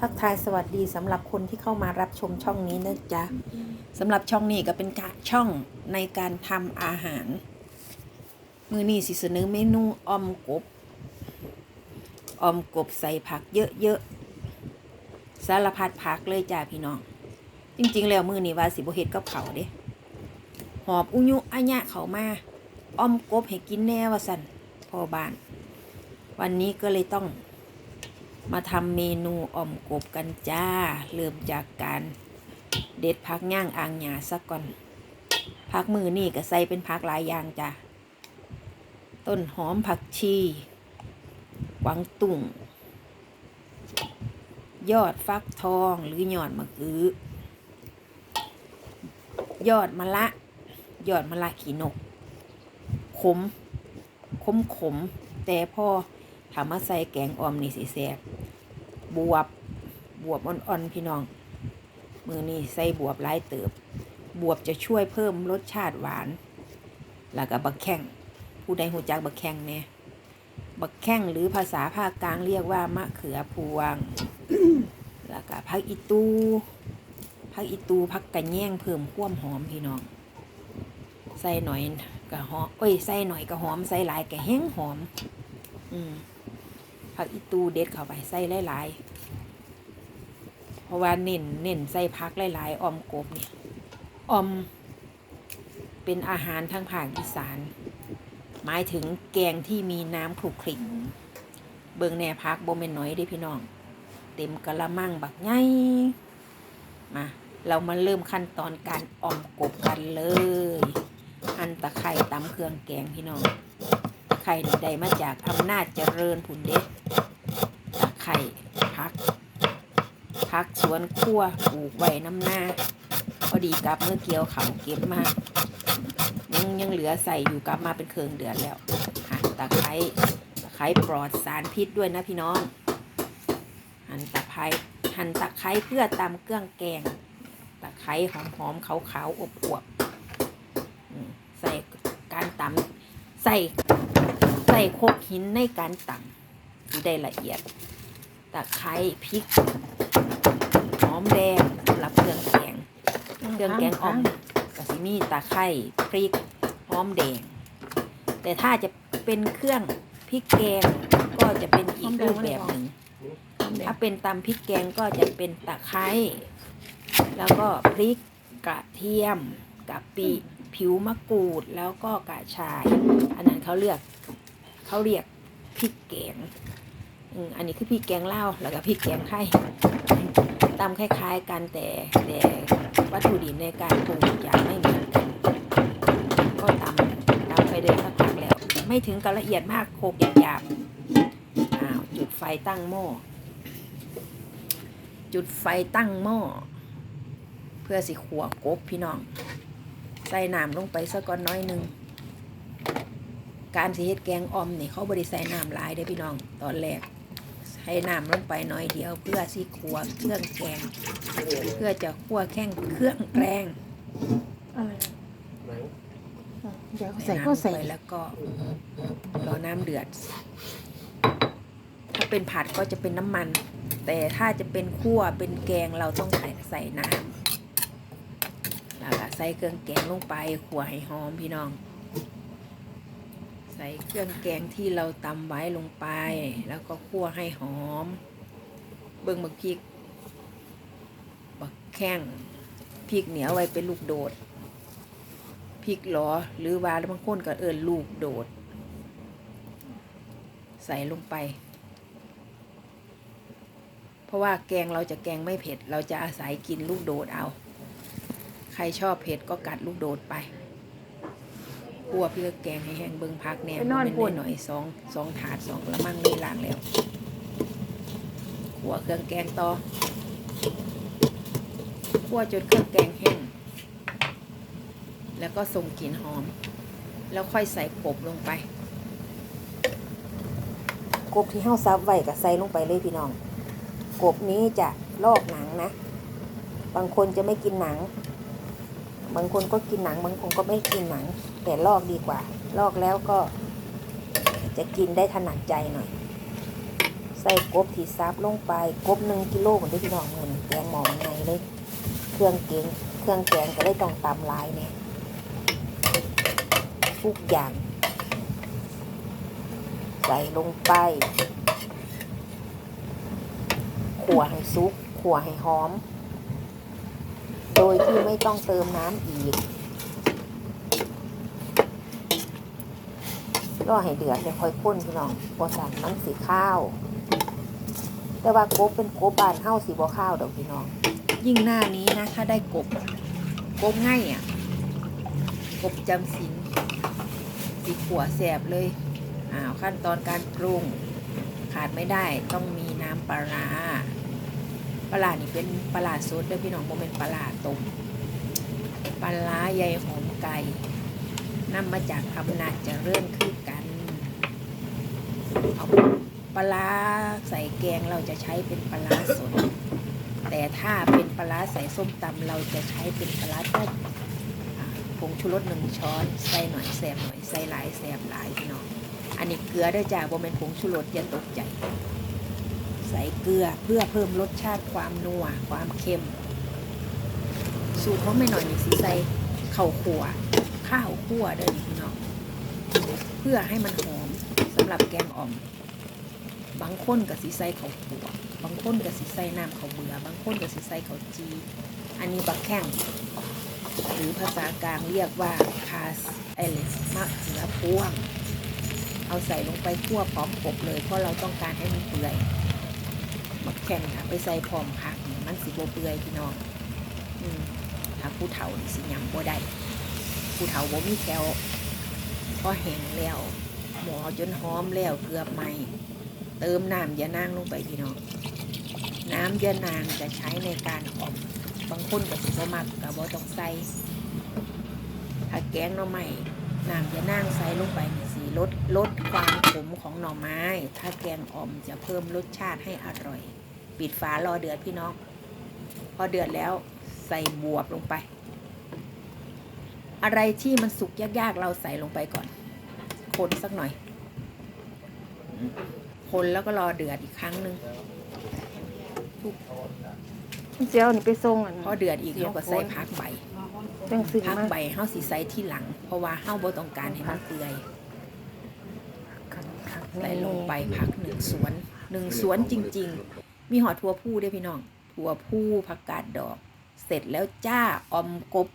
ทักทายสวัสดีสำหรับคนที่เข้ามารับชมช่องนี้นะจ๊ะสำหรับช่องนี้ก็เป็นกะช่องในการทำอาหาร มือนี้สิเสนอเมนูออมกบออมกบใส่ผักเยอะๆสารพัดผักเลยจ้าพี่น้อง จริง ๆ แล้วมือนี้ว่าสิบเฮ็ดกับเขาเด้หอบอุยุอัญะเขามาออมกบให้กินแน่ว่าสันพ่อบ้าน วันนี้ก็เลยต้อง มาทำเมนูอ่อมกบกันจ้า เริ่มจากการเด็ดผักย่างอ่างหยาสักก่อนผักมือนี่ก็ใส่เป็นผักหลายอย่างจ้าต้นหอมผักชีกวางตุ่ง ยอดฟักทองหรือยอดมะกือยอดมะละ ยอดมะละขีนก ขม ขมขม แต่พอ ถามาใส่แกงออมนี่สิแซ่บบวบบวบอ่อนๆพี่น้อง มือนี่ใส่บวบหลายเติบ บวบจะช่วยเพิ่มรสชาติหวาน แล้วก็บักแข้งผู้ใดหูจักบักแข้งเนี่ยบักแข้งหรือภาษาภาคกลางเรียกว่ามะเขือพวง แล้วก็พักอีตูพักอีตูพักกระแยงเพิ่มควมหอมพี่น้อง ใส่หน่อยก็หอมเอ้ย ใส่หน่อยก็หอม ใส่หลายก็แห้งหอม อืม ผักอีตูเด็ดเข้าไปใส่หลายๆ เพราะว่าเน้นเน้นใส่ผักหลายๆออมกบเนี่ยออม เป็นอาหารทางภาคอีสาน หมายถึงแกงที่มีน้ำคลุกคลิกเบิงแน่พักโบ่แม่นน้อยเด้พี่น้อง เต็มกะละมังบักใหญ่มาเรามาเริ่มขั้นตอนการออมกบกันเลยหั่นตะไคร่ตำเครื่องแกงพี่น้อง ไคร่นี่ได้มาจากอำนาจเจริญผุนเด็ตะไคร่พัก พักสวนครัวปลูกไว้น้ำหน้า พอดีกลับเมื่อเกี่ยวเขาเก็บมายังยังเหลือใส่อยู่กลับมาเป็นเคืองเดือนแล้วหั่นตะไคร้ตะไคร้ปลอดสารพิษด้วยนะพี่น้อง หั่นตะไคร้หั่นตะไคร้เพื่อตำเครื่องแกง ตะไคร้หอมๆขาวๆอบๆอืมใส่การตำใส่ ส่โคกหินในการตำที่ได้ละเอียดตะไคร้พริกหอมแดงสำหรับเครื่องแกงเครื่องแกงอ่อมกะสิมีตะไคร้พริกหอมแดง แต่ถ้าจะเป็นเครื่องพริกแกงก็จะเป็นอีกรูปแบบหนึ่งถ้าเป็นตำพริกแกงก็จะเป็นตะไคร้แล้วก็พริกกระเทียมกะปิผิวมะกรูดแล้วก็กระชาย อันนั้นเขาเลือก เขาเรียกพริกแกงอันนี้คือพริกแกงเล่าแล้วก็พริกแกงไข่ตำคล้ายๆกันแต่แต่วัตถุดิบในการปรุงจะไม่เหมือนกันก็ตำตำไปเลยสักพักแล้ว ไม่ถึงกับละเอียดมากโคกหยาบๆอ้าวจุดไฟตั้งหม้อจุดไฟตั้งหม้อเพื่อสิขัวกบพี่น้อง ใส่น้ำลงไปสักก้อนน้อยหนึ่ง การสิเฮ็ดแกงอ่อมนี่เขาบริใส่น้ำหลายเด้อพี่น้องตอนแรกให้น้ำลงไปน้อยเดียว เพื่อสิขัวเครื่องแกง เพื่อจะขัวแข้งเครื่องแกงอะไรไหนอะเดี๋ยวใส่ใส่ น้ำก็ลงใส่ไปแล้วก็รอน้ำเดือด ถ้าเป็นผัดก็จะเป็นน้ำมัน แต่ถ้าจะเป็นคั่วเป็นแกงเราต้องใส่ใส่น้ำแล้วก็ใส่เครื่องแกงลงไปขั่วให้หอมพี่น้อง ใส่เครื่องแกงที่เราตำไว้ลงไป แล้วก็คั่วให้หอม เบิ่งบักพริกบักแข้งพริกเหนียวไว้เป็นลูกโดดพริกหลอหรือว่าบางคนก็เอินลูกโดด ใส่ลงไป เพราะว่าแกงเราจะแกงไม่เผ็ด เราจะอาศัยกินลูกโดดเอา ใครชอบเผ็ดก็กัดลูกโดดไป คั่วเพื่อแกงให้แห้งเบิงพักแน่บ่แม่นหน่อยๆสองสองถาดสองกระมังนี่ล้างแล้วคั่วเครื่องแกงต่อคั่วจนเครื่องแกงแห้งแล้วก็ส่งกลิ่นหอม แล้วค่อยใส่กบลงไป กบที่เฮาซับไว้ก็ใส่ลงไปเลยพี่น้อง กบนี้จะลอกหนังนะ บางคนจะไม่กินหนัง บางคนก็กินหนัง บางคนก็ไม่กินหนัง แต่ลอกดีกว่า ลอกแล้วก็ จะกินได้ถนัดใจหน่อย ใส่กบที่ซับลงไปกบหนึ่งกิโลคนได้พี่น้องเงินแกงหมอนไงเลย เครื่องเกงเครื่องแกงก็ได้ต้องตำหลายเนี่ยทุกอย่าง ใส่ลงไปขั่วให้ซุกขั่วให้หอม โดยที่ไม่ต้องเติมน้ำอีก รอให้เดือดจะค่อยข้นพี่น้องพอสันมันสีข้าว แต่ว่ากบเป็นกบบานเฮ้าสีบ่ข้าวดอกพี่น้อง ยิ่งหน้านี้นะถ้าได้กบกบง่ายอะกบจำศีลสีขัวแสบเลยอ้าวขั้นตอนการปรุงขาดไม่ได้ต้องมีน้ำปลาปลานี่เป็นปลาร้าสดเด้วยพี่น้องโมเป็นปลาร้าต้มปลาร้าใยหอมไก่ นำมาจากอำนาจเจะเริ่มคือกัน เอาปลาใส่แกงเราจะใช้เป็นปลาสด แต่ถ้าเป็นปลาใส่ส้มตำเราจะใช้เป็นปลาต้มอ่าผงชูรสหนึ่งช้อนใส่หน่อยแสบหน่อยใส่หลายแสบหลายพี่น้องอันนี้เกลือได้วยจ้าบ่เป็นผงชูรสอย่าตกใจ ใส่เกลือเพื่อเพิ่มรสชาติความนัวความเค็ม สูตรของแม่หน่อยนี่สิใส่ข้าวขั่ว ข้าวคั่วเด้อพี่น้องเพื่อให้มันหอมสำหรับแกงอ่อม บางคนก็สิใส่ข้าวขั่วบางคนก็สิใส่น้ำข้าวเบื่อบางคนก็สิใส่ข้าวจี อันนี้บักแข้งหรือภาษากลางเรียกว่าคาสเอเลสมะเขือพวง เอาใส่ลงไปคั่วพร้อมกบเลย เพราะเราต้องการให้มันเปื่อยมักแข่นค่ะไปใส่พร้อมผักมันสิบ่เปื่อยพี่น้องอืมถ้าผู้เฒ่าสิยังบ่ได้ ผู้เฒ่าบ่มีแคลพอแห้งแล้ว หมอจนหอมแล้วเกือบไหมเติมน้ำยานางลงไปพี่น้องน้ำยานางจะใช้ในการออมบางคนก็สิบ่มักก็บ่ต้องใส่ถ้าแกงหน่อไม้น้ำจะนั่งใส่ลงไปสีลดลดความขมของหน่อไม้ ถ้าแกงอ่อมจะเพิ่มรสชาติให้อร่อย ปิดฝารอเดือดพี่น้อง พอเดือดแล้วใส่บวบลงไป อะไรที่มันสุกยากๆ เราใส่ลงไปก่อน คนสักหน่อย คนแล้วก็รอเดือดอีกครั้งหนึ่งเจียวนี่ไปส่งอันพอเดือดอีกเราก็ใส่พักใบจังสิพักมาใบเฮาสีใส่ที่หลัง เพราะว่าเฮาบ่ต้องการให้มันเปื่อยใส่ลงไปพักหนึ่งสวนหนึ่งสวนจริง ๆ มีหอดทัวผู้ด้วยพี่น้องทัวผู้ผักกาดดอก เสร็จแล้วจ้าออมกบ